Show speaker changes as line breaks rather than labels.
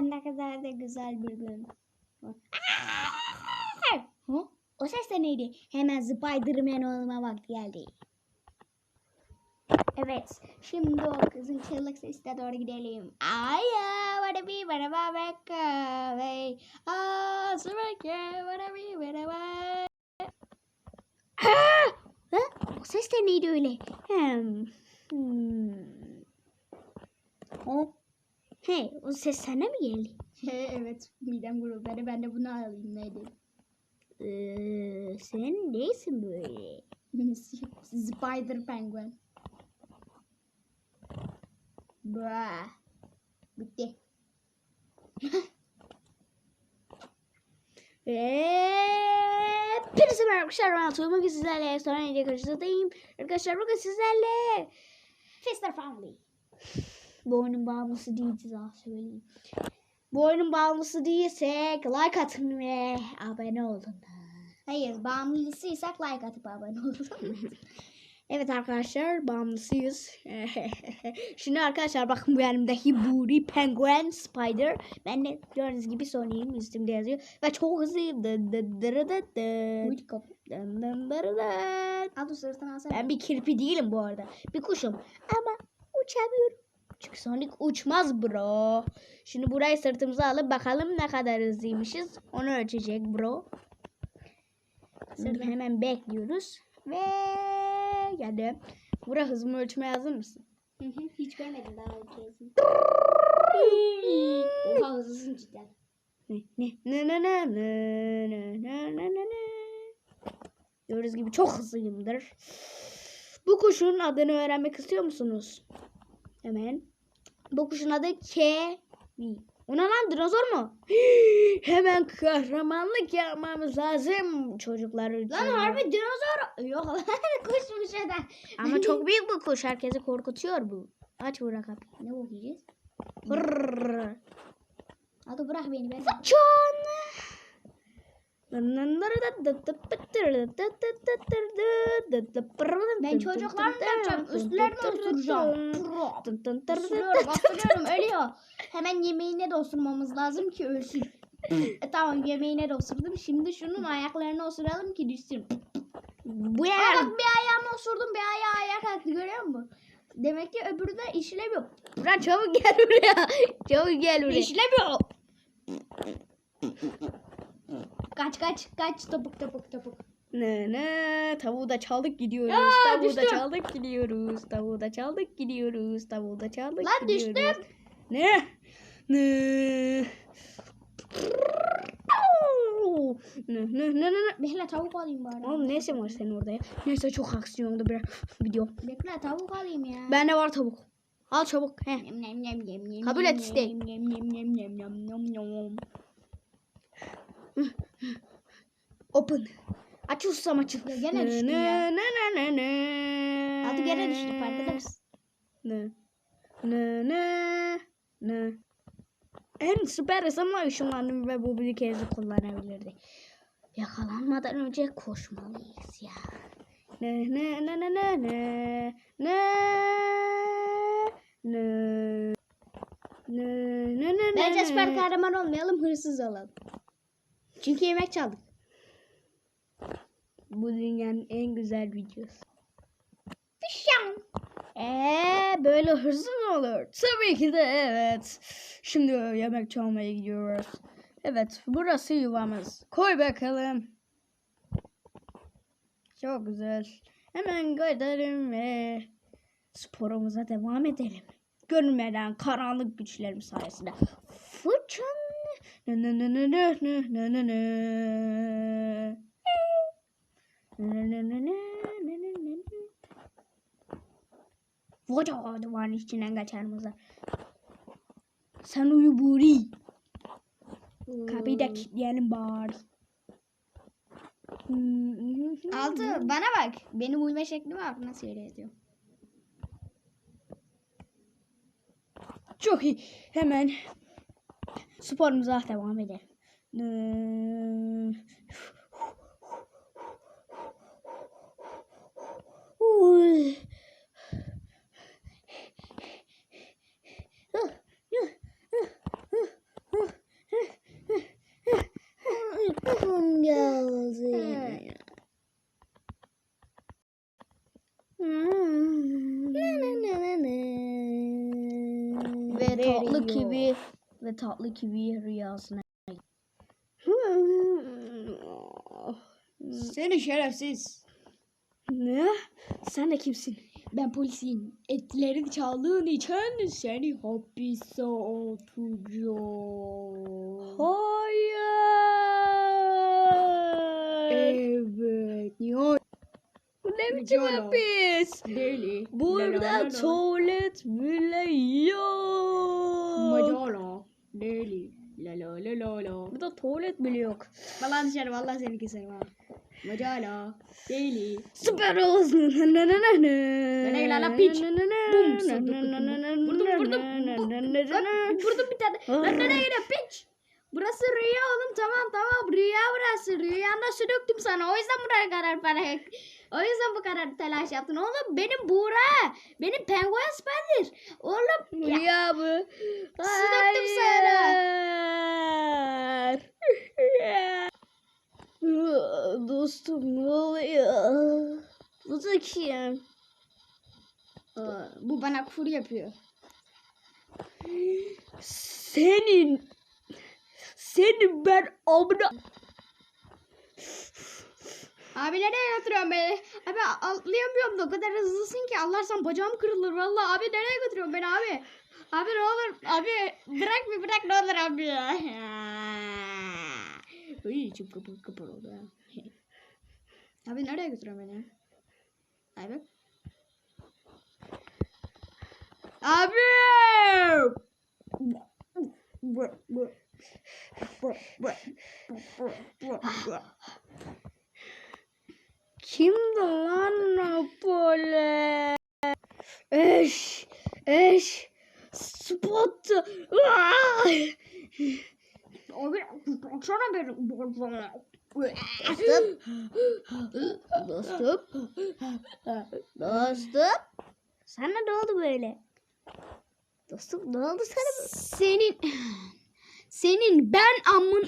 ne kadar da güzel bir gün. O ses de neydi? Hemen Spider-Man olma vakti geldi. Evet. Şimdi o kızın çığlık sesine doğru gidelim. Aya, wanna be, wanna be, back away. Ah, sürekli, wanna be, wanna. Ah! Ha? O ses de neydi öyle? Hmm. Hmm. O. Hey, o ses sana mı geldi? evet, midem guruldadı. Ben de bunu alayım neydi? Ee, sen neysin böyle? Spider Penguin. Bra. Bitti. Ve Hepinize merhaba arkadaşlar. Ben Atıl. Bugün sizlerle sonra yine karşınızdayım. Arkadaşlar bugün sizlerle Fester Family. Bu oyunun bağımlısı değiliz daha söyleyeyim. Bu oyunun bağımlısı değilsek like atın ve abone olun. Hayır bağımlısıysak like atıp abone olun. evet arkadaşlar bağımlısıyız. Şimdi arkadaşlar bakın bu yanımdaki Buri Penguin Spider. Ben de gördüğünüz gibi Sony'nin üstümde yazıyor. Ve çok alsana. Ben bir kirpi değilim bu arada. Bir kuşum. Ama uçamıyorum. Çünkü Sonic uçmaz bro. Şimdi burayı sırtımıza alıp bakalım ne kadar hızlıymışız. Onu ölçecek bro. Şimdi hemen bekliyoruz. Ve geldi. Bura hızımı ölçmeye hazır mısın?
Hiç görmedim daha önce. Oha hızlısın cidden.
Ne ne ne ne ne ne ne ne ne ne. Gördüğünüz gibi çok hızlıyımdır. Bu kuşun adını öğrenmek istiyor musunuz? Hemen. Bu kuşun adı Kevi. O ne lan dinozor mu? Hemen kahramanlık yapmamız lazım çocuklar için.
Lan harbi dinozor. Yok lan kuşmuş eden.
Ama çok büyük bu kuş. Herkesi korkutuyor bu. Aç bırak kapıyı.
Ne?
Hırrrr.
Hadi bırak beni ben.
Can.
Ben çocuklarımı da yapacağım. Üstlerine osuracağım. Isırıyorum, bastırıyorum, ölüyor. Hemen yemeğine de osurmamız lazım ki ölsün. e, tamam yemeğine de osurdum. Şimdi şunun ayaklarına osuralım ki düşsün.
Bu
Aa,
yer.
bak bir ayağını osurdum, bir ayağı ayağa kalktı görüyor musun? Demek ki öbürü de işlemiyor.
Lan çabuk gel buraya. Çabuk gel buraya.
İşlemiyor. Kaç kaç kaç topuk topuk topuk.
Ne ne tavuğu da çaldık gidiyoruz.
Aa,
tavuğu da
düştüm.
çaldık gidiyoruz. Tavuğu da çaldık gidiyoruz. Tavuğu da çaldık
Lan
gidiyoruz.
düştüm.
Ne? Ne? Ne ne ne ne ne?
Bekle tavuk alayım bari.
Oğlum neyse var senin orada ya. Neyse çok aksiyonlu bir video.
Bekle tavuk alayım ya.
Bende var tavuk. Al çabuk. He.
Yem, yem, yem, yem,
Kabul et isteği. Open. Aç ustam açıl.
Ya gene düştüm ya.
Ne ne ne ne.
Adı gene düştü farkında mısın?
Ne? Ne ne ne. En süper hızımla ışınlandım ve bu bir kez kullanabilirdi. Yakalanmadan önce koşmalıyız ya. Ne ne ne ne ne ne ne ne ne ne ne
Bence
ne
süper kahraman olmayalım hırsız olalım.
Çünkü yemek çaldık. Bu dünyanın en güzel videosu.
Fişan.
Eee böyle hırsız mı olur? Tabii ki de evet. Şimdi yemek çalmaya gidiyoruz. Evet burası yuvamız. Koy bakalım. Çok güzel. Hemen gidelim ve sporumuza devam edelim. Görünmeden karanlık güçlerim sayesinde. Fırçın. Ne ne ne ne ne ne ne ne Koca duvarın içinden geçermizler. Sen uyu Buri. Kapıyı da kilitleyelim bari.
Altı bana bak. Benim uyuma şeklime bak nasıl öyle yazıyor.
Çok iyi. Hemen sporumuza devam edelim. Uykum geldi.
ve tatlı kivi ve tatlı kivi rüyasına Seni şerefsiz
ne? Sen de kimsin?
Ben polisim. Etlerini çaldığın için seni hapise atacağım.
Hayır.
Evet. Niye
Bu ne biçim hapis?
deli?
Burada tuvalet bile yok.
Macala. Deli. La la la la la.
Burada tuvalet bile yok.
Vallahi dışarı vallahi seni keserim ha. Macala. Deli.
Süper olsun.
Lan piç? Bum. Vurdum, vurdum. Vurdum bir tane. Lan nereye gidiyor piç? Burası rüya oğlum tamam tamam rüya burası. Rüyanda su döktüm sana o yüzden buraya kadar para o yüzden bu kadar telaş yaptın. Oğlum benim Buğra. Benim penguen spider. Oğlum ya,
Ya bu.
Su döktüm sana.
Dostum ne oluyor? Bu da kim?
Bu bana kufur yapıyor.
Senin. Senin ben amına.
Abi nereye götürüyorsun beni? Abi atlayamıyorum da o kadar hızlısın ki Allah'san bacağım kırılır vallahi. Abi nereye götürüyorsun beni abi? Abi ne olur abi bırak bir bırak ne olur abi ya. Uy içim kıpır kıpır oldu ya. Abi nereye götürüyorsun beni? Abi. Abi!
Kimdi lan böyle? Eş. Eş. Spot. Ay!
Abi baksana beni.
Dostum. Dostum. Sana ne oldu böyle? Dostum ne oldu sana?
Senin senin ben amın